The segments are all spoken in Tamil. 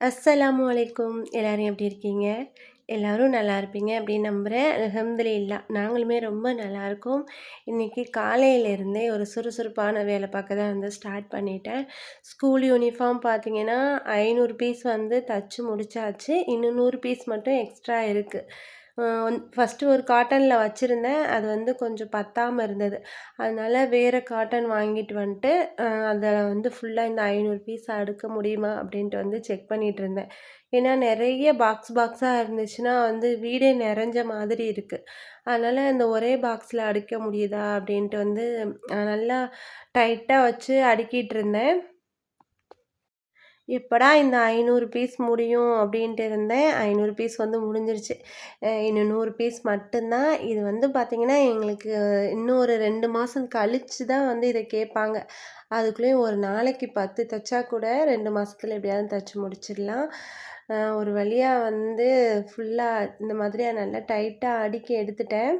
அஸ்ஸலாமு அலைக்கும். எல்லோரும் எப்படி இருக்கீங்க? எல்லோரும் நல்லா இருப்பீங்க அப்படின்னு நம்புகிறேன் அல்ஹம்துலில்லா நாங்களுமே ரொம்ப நல்லாயிருக்கோம் இன்றைக்கி காலையிலேருந்தே ஒரு சுறுசுறுப்பான வேலை பார்க்க தான் வந்து ஸ்டார்ட் பண்ணிட்டேன். ஸ்கூல் யூனிஃபார்ம் பார்த்தீங்கன்னா ஐநூறு பீஸ் வந்து தச்சு முடிச்சாச்சு. இன்னும் நூறு பீஸ் மட்டும் எக்ஸ்ட்ரா இருக்குது ஃபஸ்ட்டு ஒரு காட்டனில் வச்சுருந்தேன். அது வந்து கொஞ்சம் பத்தாமல் இருந்தது. அதனால் வேறு காட்டன் வாங்கிட்டு வந்துட்டு அதில் வந்து ஃபுல்லாக இந்த ஐநூறு பீஸ் அடுக்க முடியுமா அப்படின்ட்டு வந்து செக் பண்ணிகிட்டு இருந்தேன். ஏன்னா நிறைய பாக்ஸ் பாக்ஸாக இருந்துச்சுன்னா வந்து வீடே நிறைஞ்ச மாதிரி இருக்குது அதனால் இந்த ஒரே பாக்ஸில் அடிக்க முடியுதா அப்படின்ட்டு வந்து நல்லா டைட்டாக வச்சு அடுக்கிட்டு இருந்தேன். எப்படா இந்த ஐநூறு பீஸ் முடியும் அப்படின்ட்டு இருந்தேன். ஐநூறு பீஸ் வந்து முடிஞ்சிருச்சு. இன்னும் நூறு பீஸ் மட்டும்தான். இது வந்து பார்த்திங்கன்னா எங்களுக்கு இன்னும் ஒரு ரெண்டு மாதம் கழித்து தான் வந்து இதை கேட்பாங்க. அதுக்குள்ளேயும் ஒரு நாளைக்கு பத்து தைச்சா கூட ரெண்டு மாதத்துல எப்படியாவது தைச்சி முடிச்சிடலாம். ஒரு வழியாக வந்து ஃபுல்லாக இந்த மாதிரியாக நல்லா டைட்டாக அடுக்கி எடுத்துட்டேன்.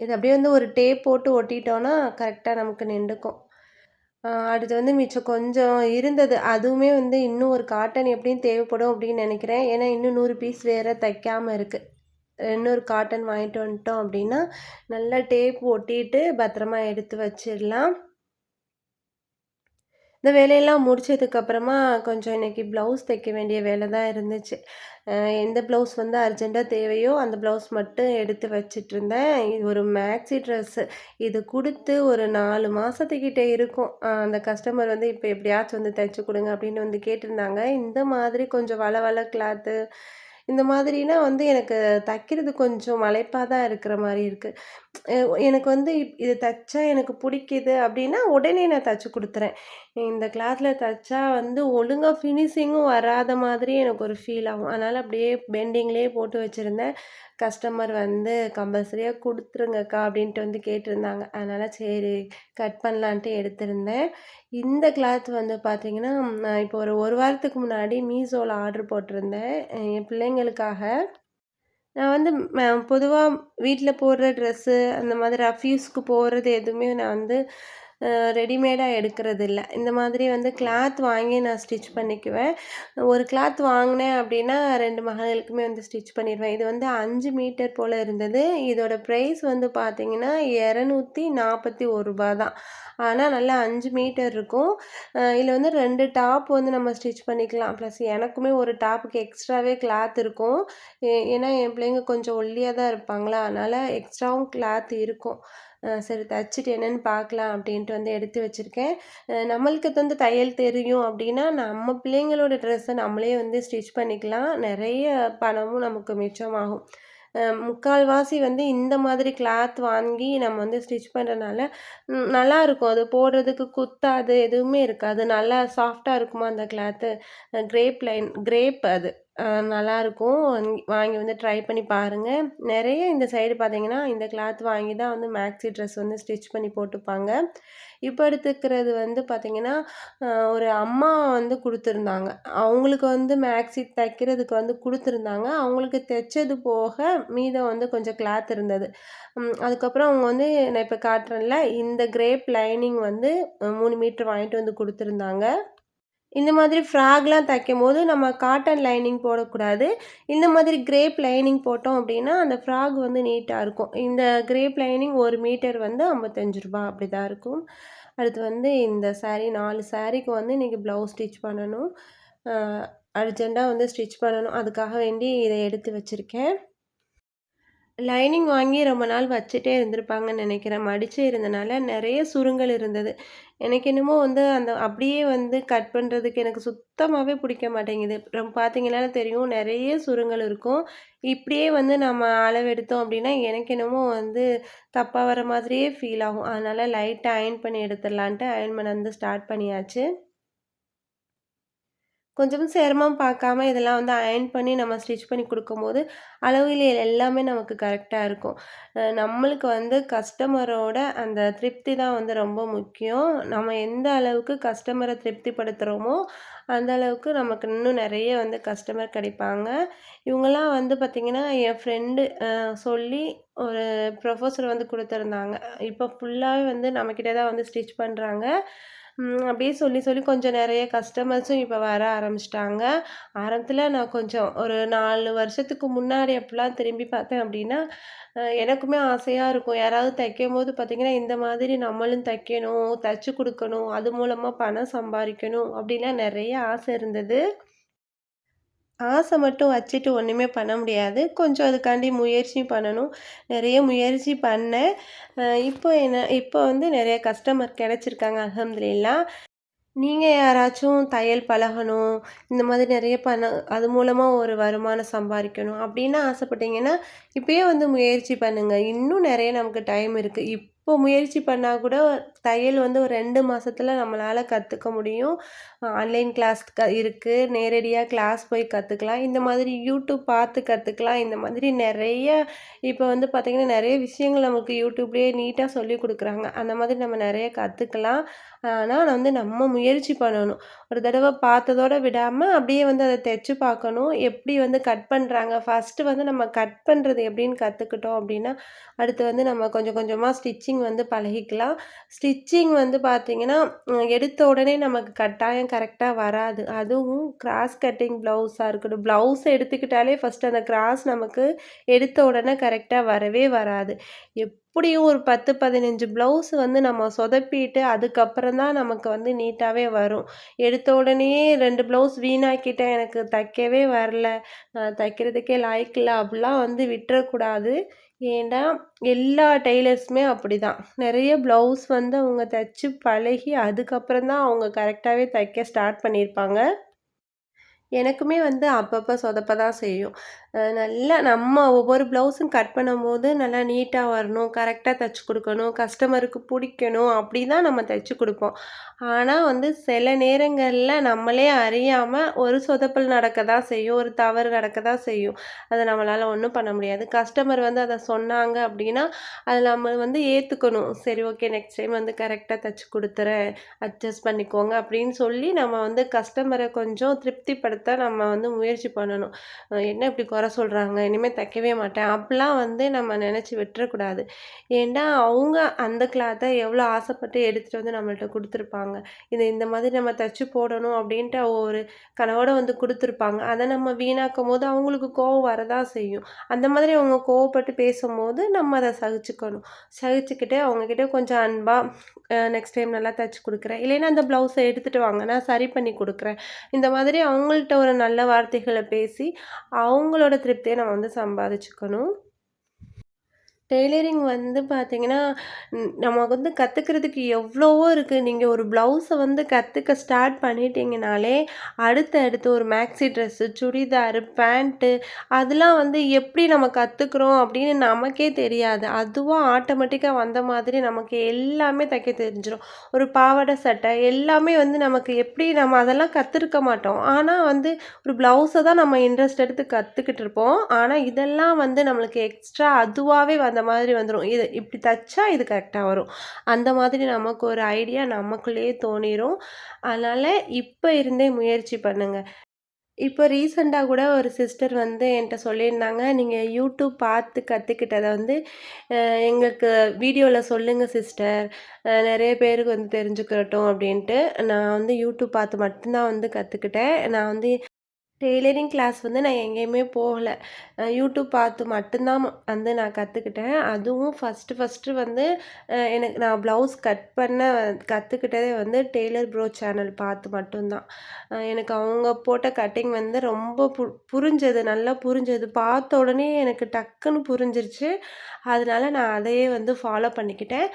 இது அப்படியே வந்து ஒரு டேப் போட்டு ஒட்டிட்டோன்னா கரெக்டாக நமக்கு நின்றுக்கும். அடுத்து வந்து மிச்சம் கொஞ்சம் இருந்தது. அதுவுமே வந்து இன்னும் ஒரு காட்டன் எப்படியும் தேவைப்படும் அப்படின்னு நினைக்கிறேன். ஏன்னா இன்னும் நூறு பீஸ் வேறு தைக்காமல் இருக்குது இன்னொரு காட்டன் வாங்கிட்டு வந்துட்டோம் அப்படின்னா நல்லா டேப் ஒட்டிட்டு பத்திரமா எடுத்து வச்சிடலாம். இந்த வேலையெல்லாம் முடிச்சதுக்கப்புறமா கொஞ்சம் இன்றைக்கி ப்ளவுஸ் தைக்க வேண்டிய வேலை தான் இருந்துச்சு. எந்த ப்ளவுஸ் வந்து அர்ஜெண்ட்டாக தேவையோ அந்த ப்ளவுஸ் மட்டும் எடுத்து வச்சிட்ருந்தேன் இது ஒரு மேக்ஸி ட்ரெஸ்ஸு இது கொடுத்து ஒரு நாலு மாதத்துக்கிட்ட இருக்கும். அந்த கஸ்டமர் வந்து இப்போ எப்படியாச்சும் வந்து தைச்சி கொடுங்க அப்படின்னு வந்து கேட்டிருந்தாங்க. இந்த மாதிரி கொஞ்சம் வள வள கிளாத்து இந்த மாதிரினா வந்து எனக்கு தைக்கிறது கொஞ்சம் மலைப்பாக தான் இருக்கிற மாதிரி இருக்குது எனக்கு வந்து இது தைச்சா எனக்கு பிடிக்குது அப்படின்னா உடனே நான் தைச்சி கொடுத்துறேன். இந்த கிளாத்தில் தைச்சா வந்து ஒழுங்காக ஃபினிஷிங்கும் வராத மாதிரி எனக்கு ஒரு ஃபீல் ஆகும். அதனால் அப்படியே பெண்டிங்லேயே போட்டு வச்சுருந்தேன். கஸ்டமர் வந்து கம்பல்சரியாக கொடுத்துருங்கக்கா அப்படின்ட்டு வந்து கேட்டிருந்தாங்க. அதனால் சரி கட் பண்ணலான்ட்டு எடுத்திருந்தேன். இந்த கிளாத் வந்து பார்த்திங்கன்னா நான் இப்போ ஒரு ஒரு வாரத்துக்கு முன்னாடி மீஷோவில் ஆர்டர் போட்டிருந்தேன். என் பிள்ளைங்களுக்காக. நான் வந்து பொதுவாக வீட்டில் போடுற ட்ரெஸ்ஸு அந்த மாதிரி ரஃப்யூஸ்க்கு போடுறது எதுவுமே நான் வந்து ரெடிமேடாக எடுக்கிறது இல்லை இந்த மாதிரி வந்து கிளாத் வாங்கி நான் ஸ்டிச் பண்ணிக்குவேன். ஒரு கிளாத் வாங்கினேன் அப்படின்னா ரெண்டு மகளுக்குமே வந்து ஸ்டிச் பண்ணிடுவேன். இது வந்து அஞ்சு மீட்டர் போல் இருந்தது. இதோட ப்ரைஸ் வந்து பார்த்திங்கன்னா இரநூத்தி நாற்பத்தி ஒரு ரூபா தான். ஆனால் நல்லா அஞ்சு மீட்டர் இருக்கும். இதில் வந்து ரெண்டு டாப் வந்து நம்ம ஸ்டிச் பண்ணிக்கலாம். ப்ளஸ் எனக்குமே ஒரு டாப்புக்கு எக்ஸ்ட்ராவே கிளாத் இருக்கும். ஏன்னா என் பிள்ளைங்க கொஞ்சம் ஒல்லியாக தான் இருப்பாங்களா. அதனால் எக்ஸ்ட்ராவும் கிளாத் இருக்கும். சரி தைச்சிட்டு என்னென்னு பார்க்கலாம் அப்படின்ட்டு வந்து எடுத்து வச்சுருக்கேன். நம்மளுக்கு வந்து தையல் தெரியும் அப்படின்னா நம்ம பிள்ளைங்களோட ட்ரெஸ்ஸை நம்மளே வந்து ஸ்டிச் பண்ணிக்கலாம். நிறைய பணமும் நமக்கு மிச்சமாகும். முக்கால்வாசி வந்து இந்த மாதிரி கிளாத் வாங்கி நம்ம வந்து ஸ்டிச் பண்ணுறனால நல்லாயிருக்கும் அது போடுறதுக்கு குத்தாது எதுவுமே இருக்காது. நல்லா சாஃப்டாக இருக்குமா அந்த கிளாத்து கிரேப் லைன் கிரேப் அது. நல்லாயிருக்கும். வாங்கி வந்து ட்ரை பண்ணி பாருங்கள் நிறைய இந்த சைடு பார்த்தீங்கன்னா இந்த கிளாத் வாங்கி தான் வந்து மேக்ஸி ட்ரெஸ் வந்து ஸ்டிச் பண்ணி போட்டுப்பாங்க. இப்போ எடுத்துக்கிறது வந்து பார்த்திங்கன்னா ஒரு அம்மா வந்து கொடுத்துருந்தாங்க. அவங்களுக்கு வந்து மேக்ஸி தைக்கிறதுக்கு வந்து கொடுத்துருந்தாங்க. அவங்களுக்கு தைச்சது போக மீதம் வந்து கொஞ்சம் கிளாத் இருந்தது. அதுக்கப்புறம் அவங்க வந்து நான் இப்போ காட்டுறேன்ல இந்த கிரேப் லைனிங் வந்து மூணு மீட்ரு வாங்கிட்டு வந்து கொடுத்துருந்தாங்க. இந்த மாதிரி ஃப்ராக்லாம் தைக்கும் போது நம்ம காட்டன் லைனிங் போடக்கூடாது. இந்த மாதிரி கிரேப் லைனிங் போட்டோம் அப்படின்னா அந்த ஃப்ராக் வந்து நீட்டாக இருக்கும். இந்த கிரேப் லைனிங் ஒரு மீட்டர் வந்து ஐம்பத்தஞ்சு ரூபா அப்படி தான் இருக்கும். அடுத்து வந்து இந்த சாரீ நாலு சாரீக்கு வந்து இன்றைக்கி ப்ளவுஸ் ஸ்டிச் பண்ணணும். அர்ஜெண்ட்டாக வந்து ஸ்டிச் பண்ணணும். அதுக்காக வேண்டி இதை எடுத்து வச்சுருக்கேன். லைனிங் வாங்கி ரொம்ப நாள் வச்சுட்டே இருந்திருப்பாங்கன்னு நினைக்கிறேன். மடித்து இருந்தனால நிறைய சுருங்கல் இருந்தது. எனக்கு என்னமோ வந்து அந்த அப்படியே வந்து கட் பண்ணுறதுக்கு எனக்கு சுத்தமாகவே பிடிக்க மாட்டேங்குது. ரொம்ப பார்த்தீங்கன்னா தெரியும் நிறைய சுருங்கல் இருக்கும். இப்படியே வந்து நம்ம அளவெடுத்தோம் அப்படின்னா எனக்கு என்னமோ வந்து தப்பாக வர மாதிரியே ஃபீல் ஆகும். அதனால் லைட்டாக அயன் பண்ணி எடுத்துடலான்ட்டு அயன் பண்ண வந்து ஸ்டார்ட் பண்ணியாச்சு. கொஞ்சம் சேரமாக பார்க்காம இதெல்லாம் வந்து அயன் பண்ணி நம்ம ஸ்டிச் பண்ணி கொடுக்கும்போது அளவுகள் எல்லாமே நமக்கு கரெக்டாக இருக்கும். நம்மளுக்கு வந்து கஸ்டமரோட அந்த திருப்தி தான் வந்து ரொம்ப முக்கியம். நம்ம எந்த அளவுக்கு கஸ்டமரை திருப்திப்படுத்துகிறோமோ அந்த அளவுக்கு நமக்கு இன்னும் நிறைய வந்து கஸ்டமர் கிடைப்பாங்க. இவங்கெல்லாம் வந்து பார்த்திங்கன்னா என் ஃப்ரெண்டு சொல்லி ஒரு ப்ரொஃபஸர் வந்து கொடுத்துருந்தாங்க. இப்போ ஃபுல்லாகவே வந்து நம்மக்கிட்ட தான் வந்து ஸ்டிச் பண்ணுறாங்க அப்படியே சொல்லி சொல்லி கொஞ்சம் நிறைய கஸ்டமர்ஸும் இப்போ வர ஆரம்பிச்சிட்டாங்க ஆரம்பத்தில் நான் கொஞ்சம் ஒரு நாலு வருஷத்துக்கு முன்னாடி அப்படிலாம் திரும்பி பார்த்தேன் அப்படின்னா, எனக்குமே ஆசையாக இருக்கும். யாராவது தைக்கும் போது பார்த்திங்கன்னா இந்த மாதிரி நம்மளும் தைக்கணும், தைச்சி கொடுக்கணும் அது மூலமாக பணம் சம்பாதிக்கணும் அப்படின்லாம் நிறைய ஆசை இருந்தது. ஆசை மட்டும் வச்சுட்டு ஒன்றுமே பண்ண முடியாது. கொஞ்சம் அதுக்காண்டி முயற்சி பண்ணணும். நிறைய முயற்சி பண்ணேன். இப்போ என்ன இப்போ வந்து நிறைய கஸ்டமர் கிடச்சிருக்காங்க அல்ஹம்துலில்லாஹ். நீங்கள் யாராச்சும் தையல் பழகணும், இந்த மாதிரி நிறைய பண்ண அது மூலமாக ஒரு வருமானம் சம்பாதிக்கணும் அப்படின்னு ஆசைப்பட்டீங்கன்னா, இப்போயே வந்து முயற்சி பண்ணுங்கள் இன்னும் நிறைய நமக்கு டைம் இருக்குது இப் இப்போ முயற்சி பண்ணால் கூட தையல் வந்து ஒரு ரெண்டு மாதத்தில் நம்மளால் கற்றுக்க முடியும். ஆன்லைன் கிளாஸ் க இருக்குது நேரடியாக கிளாஸ் போய் கற்றுக்கலாம் இந்த மாதிரி யூடியூப் பார்த்து கற்றுக்கலாம் இந்த மாதிரி நிறைய இப்போ வந்து பார்த்திங்கன்னா நிறைய விஷயங்கள் நமக்கு யூடியூப்லேயே நீட்டாக சொல்லி கொடுக்குறாங்க அந்த மாதிரி நம்ம நிறைய கற்றுக்கலாம் ஆனால் வந்து நம்ம முயற்சி பண்ணணும். ஒரு தடவை பார்த்ததோட விடாமல் அப்படியே வந்து அதை தைச்சு பார்க்கணும். எப்படி வந்து கட் பண்ணுறாங்க ஃபஸ்ட்டு வந்து நம்ம கட் பண்ணுறது எப்படின்னு கற்றுக்கிட்டோம் அப்படின்னா, அடுத்து வந்து நம்ம கொஞ்சம் கொஞ்சமாக ஸ்டிச்சிங் வந்து பழகிக்கலாம். ஸ்டிச்சிங் வந்து பார்த்தீங்கன்னா, எடுத்த உடனே நமக்கு கட்டாயம் கரெக்டாக வராது. அதுவும் கிராஸ் கட்டிங் ப்ளவுஸாக இருக்கட்டும். ப்ளவுஸ் எடுத்துக்கிட்டாலே ஃபர்ஸ்ட்டு அந்த கிராஸ் நமக்கு எடுத்த உடனே கரெக்டாக வரவே வராது. எப்படியும் ஒரு 10, 15 ப்ளவுஸ் வந்து நம்ம சொதப்பிட்டு, அதுக்கப்புறம் தான் நமக்கு வந்து நீட்டாகவே வரும். எடுத்த உடனேயே ரெண்டு ப்ளவுஸ் வீணாக்கிட்டேன், எனக்கு தைக்கவே வரல, நான் தைக்கிறதுக்கே லாய்க்கில்ல அப்படிலாம் வந்து விட்டுறக்கூடாது. ஏன்னா எல்லா டெய்லர்ஸுமே அப்படிதான். நிறைய ப்ளவுஸ் வந்து அவங்க தைச்சி பழகி, அதுக்கப்புறம் தான் அவங்க கரெக்டாகவே தைக்க ஸ்டார்ட் பண்ணியிருப்பாங்க. எனக்குமே வந்து அப்பப்போ சொதப்ப தான் செய்யும். நல்லா நம்ம ஒவ்வொரு ப்ளவுஸும் கட் பண்ணும்போது நல்லா நீட்டாக வரணும், கரெக்டாக தைச்சி கொடுக்கணும் கஸ்டமருக்கு பிடிக்கணும் அப்படி தான் நம்ம தைச்சி கொடுப்போம் ஆனால் வந்து சில நேரங்களில் நம்மளே அறியாமல் ஒரு சொதப்பல் நடக்க தான் செய்யும். ஒரு தவறு நடக்க தான் செய்யும். அதை நம்மளால் ஒன்றும் பண்ண முடியாது. கஸ்டமர் வந்து அதை சொன்னாங்க அப்படின்னா, அதை நம்ம வந்து ஏற்றுக்கணும் சரி ஓகே நெக்ஸ்ட் டைம் வந்து கரெக்டாக தைச்சி கொடுத்துறேன் அட்ஜஸ்ட் பண்ணிக்கோங்க அப்படின்னு சொல்லி நம்ம வந்து கஸ்டமரை கொஞ்சம் திருப்திப்படுத்த தான் நம்ம வந்து முயற்சி பண்ணணும். என்ன இப்படி குறை சொல்கிறாங்க இனிமே தைக்கவே மாட்டேன். அப்படிலாம் வந்து நம்ம நினச்சி விட்டுறக்கூடாது. ஏன்னா அவங்க அந்த கிளாத்தை எவ்வளோ ஆசைப்பட்டு எடுத்துகிட்டு வந்து நம்மள்ட்ட கொடுத்துருப்பாங்க இது இந்த மாதிரி நம்ம தச்சு போடணும் அப்படின்ட்டு ஒரு கனவோடு வந்து கொடுத்துருப்பாங்க அதை நம்ம வீணாக்கும் போது அவங்களுக்கு கோவம் வரதான் செய்யும். அந்த மாதிரி அவங்க கோவப்பட்டு பேசும்போது நம்ம அதை சகிச்சுக்கணும். சகிச்சுக்கிட்டு அவங்கக்கிட்ட கொஞ்சம் அன்பாக நெக்ஸ்ட் டைம் நல்லா தச்சு கொடுக்குறேன் இல்லைன்னா அந்த ப்ளவுஸை எடுத்துகிட்டு வாங்க, நான் சரி பண்ணி கொடுக்குறேன் இந்த மாதிரி அவங்கள்ட்ட ஒரு நல்ல வார்த்தைகளை பேசி, அவங்களோட திருப்தியை நம்ம வந்து சம்பாதிச்சுக்கணும். டெய்லரிங் வந்து பார்த்தீங்கன்னா, நமக்கு நம்ம வந்து கற்றுக்கிறதுக்கு எவ்வளவோ இருக்குது நீங்கள் ஒரு ப்ளவுஸை வந்து கற்றுக்க ஸ்டார்ட் பண்ணிட்டீங்கனாலே, அடுத்து அடுத்து ஒரு மேக்ஸி ட்ரெஸ்ஸு, சுடிதாரு, பேண்ட்டு அதெல்லாம் வந்து எப்படி நம்ம கற்றுக்குறோம் அப்படின்னு நமக்கே தெரியாது. அதுவாக ஆட்டோமேட்டிக்காக வந்த மாதிரி நமக்கு எல்லாமே தைக்க தெரிஞ்சிடும் ஒரு பாவாடை சட்டை எல்லாமே வந்து நமக்கு எப்படி நம்ம அதெல்லாம் கற்றுருக்க மாட்டோம். ஆனால் வந்து ஒரு ப்ளவுஸை தான் நம்ம இன்ட்ரெஸ்ட் எடுத்து கற்றுக்கிட்டு இருப்போம். ஆனால் இதெல்லாம் வந்து நம்மளுக்கு எக்ஸ்ட்ரா அதுவாகவே வந்த மாதிரி வந்துடும் இது இப்படி தைச்சா இது கரெக்டாக வரும். அந்த மாதிரி நமக்கு ஒரு ஐடியா நமக்குள்ளேயே தோணிரும். அதனால் இப்போ இருந்தே முயற்சி பண்ணுங்கள் இப்போ ரீசெண்டாக கூட ஒரு சிஸ்டர் வந்து என்கிட்ட சொல்லியிருந்தாங்க, நீங்கள் யூடியூப் பார்த்து கற்றுக்கிட்டதை வந்து எங்களுக்கு வீடியோவில் சொல்லுங்கள் சிஸ்டர். நிறைய பேருக்கு வந்து தெரிஞ்சுக்கிறட்டும்" அப்படின்ட்டு. நான் வந்து யூடியூப் பார்த்து மட்டும்தான் வந்து கற்றுக்கிட்டேன் நான் வந்து டெய்லரிங் கிளாஸ் வந்து நான் எங்கேயுமே போகலை யூடியூப் பார்த்து மட்டும்தான் வந்து நான் கற்றுக்கிட்டேன் அதுவும் ஃபர்ஸ்ட்டு ஃபஸ்ட்டு வந்து எனக்கு நான் ப்ளவுஸ் கட் பண்ண கற்றுக்கிட்டதே வந்து டெய்லர் ப்ரோ சேனல் பார்த்து மட்டும்தான் எனக்கு அவங்க போட்ட கட்டிங் வந்து ரொம்ப பு புரிஞ்சது. நல்லா புரிஞ்சது. பார்த்த உடனே எனக்கு டக்குன்னு புரிஞ்சிருச்சு. அதனால நான் அதையே வந்து ஃபாலோ பண்ணிக்கிட்டேன்.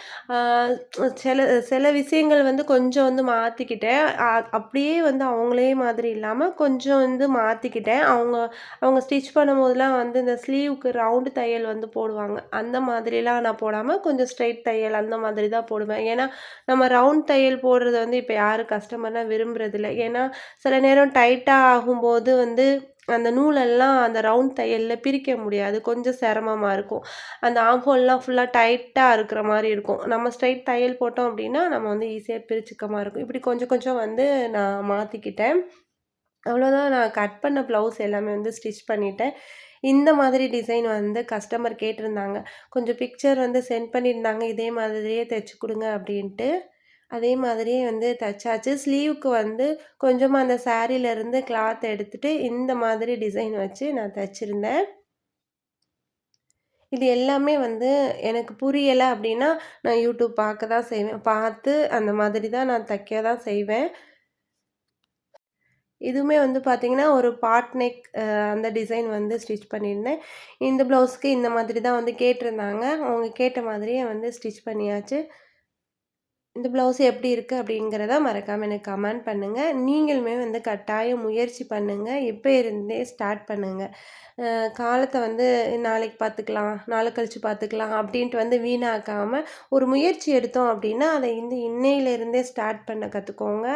சில சில விஷயங்கள் வந்து கொஞ்சம் வந்து மாற்றிக்கிட்டேன் அப்படியே வந்து அவங்களே மாதிரி இல்லாமல் கொஞ்சம் வந்து மாற்றிக்கிட்டேன் அவங்க அவங்க ஸ்டிச் பண்ணும்போதெல்லாம் வந்து இந்த ஸ்லீவுக்கு ரவுண்டு தையல் வந்து போடுவாங்க. அந்த மாதிரிலாம் நான் போடாமல் கொஞ்சம் ஸ்ட்ரைட் தையல் அந்த மாதிரி தான் போடுவேன். ஏன்னா, நம்ம ரவுண்ட் தையல் போடுறது வந்து இப்போ யாரும் கஸ்டமர்லாம் விரும்புறதில்ல. ஏன்னா, சில நேரம் டைட்டாக ஆகும்போது வந்து அந்த நூலெல்லாம் அந்த ரவுண்ட் தையலில் பிரிக்க முடியாது. கொஞ்சம் சிரமமாக இருக்கும். அந்த ஆம்ஹோல்லாம் ஃபுல்லாக டைட்டாக இருக்கிற மாதிரி இருக்கும். நம்ம ஸ்ட்ரெயிட் தையல் போட்டோம் அப்படின்னா, நம்ம வந்து ஈஸியாக பிரிச்சுக்கமாக இருக்கும். இப்படி கொஞ்சம் கொஞ்சம் வந்து நான் மாற்றிக்கிட்டேன் அவ்வளோதான் நான் கட் பண்ண ப்ளவுஸ் எல்லாமே வந்து ஸ்டிச் பண்ணிட்டேன். இந்த மாதிரி டிசைன் வந்து கஸ்டமர் கேட்டிருந்தாங்க. கொஞ்சம் பிக்சர் வந்து சென்ட் பண்ணியிருந்தாங்க. இதே மாதிரியே தைச்சி கொடுங்க அப்படின்ட்டு. அதே மாதிரியே வந்து தைச்சாச்சு ஸ்லீவுக்கு வந்து கொஞ்சமாக அந்த சாரீலேருந்து கிளாத் எடுத்துட்டு, இந்த மாதிரி டிசைன் வச்சு நான் தைச்சிருந்தேன் இது எல்லாமே வந்து எனக்கு புரியலை அப்படின்னா நான் யூடியூப் பார்க்க தான் செய்வேன். பார்த்து அந்த மாதிரி தான் நான் தைக்க தான் செய்வேன். இதுவுமே வந்து பார்த்திங்கன்னா ஒரு பாட் நெக் அந்த டிசைன் வந்து ஸ்டிச் பண்ணியிருந்தேன். இந்த ப்ளவுஸ்க்கு இந்த மாதிரி தான் வந்து கேட்டிருந்தாங்க. அவங்க கேட்ட மாதிரியே வந்து ஸ்டிச் பண்ணியாச்சு. இந்த ப்ளவுஸ் எப்படி இருக்குது அப்படிங்கிறத மறக்காமல் எனக்கு கமெண்ட் பண்ணுங்கள் நீங்களுமே வந்து கட்டாயம் முயற்சி பண்ணுங்கள் இப்போ இருந்தே ஸ்டார்ட் பண்ணுங்கள் காலத்தை வந்து நாளைக்கு பார்த்துக்கலாம், நாளை கழிச்சு பார்த்துக்கலாம் அப்படின்ட்டு வந்து வீணாக்காமல் ஒரு முயற்சி எடுத்தோம் அப்படின்னா, அதை வந்து இன்னையிலேருந்தே ஸ்டார்ட் பண்ண கற்றுக்கோங்க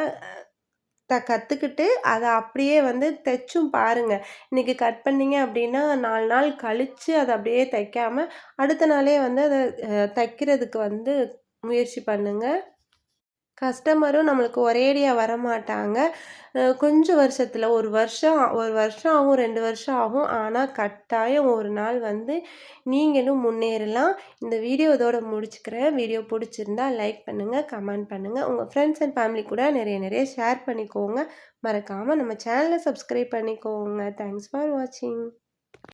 கற்றுக்கிட்டு அதை அப்படியே வந்து தைச்சும் பாருங்கள் இன்றைக்கி கட் பண்ணீங்க அப்படின்னா, நாலு நாள் கழிச்சு அதை அப்படியே தைக்காமல் அடுத்த நாளே வந்து அதை தைக்கிறதுக்கு வந்து முயற்சி பண்ணுங்கள் கஸ்டமரும் நம்மளுக்கு ஒரேடியாக வரமாட்டாங்க. கொஞ்சம் வருஷத்தில் ஒரு வருஷம் ஒரு வருஷம் ஆகும், ரெண்டு வருஷம் ஆகும். ஆனால் கட்டாயம் ஒரு நாள் வந்து நீங்களும் முன்னேறலாம். இந்த வீடியோ இதோட முடிச்சுக்கிறேன். வீடியோ பிடிச்சிருந்தா லைக் பண்ணுங்கள் கமெண்ட் பண்ணுங்கள் உங்கள் ஃப்ரெண்ட்ஸ் அண்ட் ஃபேமிலி கூட நிறைய நிறைய ஷேர் பண்ணிக்கோங்க. மறக்காமல் நம்ம சேனலை சப்ஸ்கிரைப் பண்ணிக்கோங்க. தேங்க்ஸ் ஃபார் வாட்சிங்.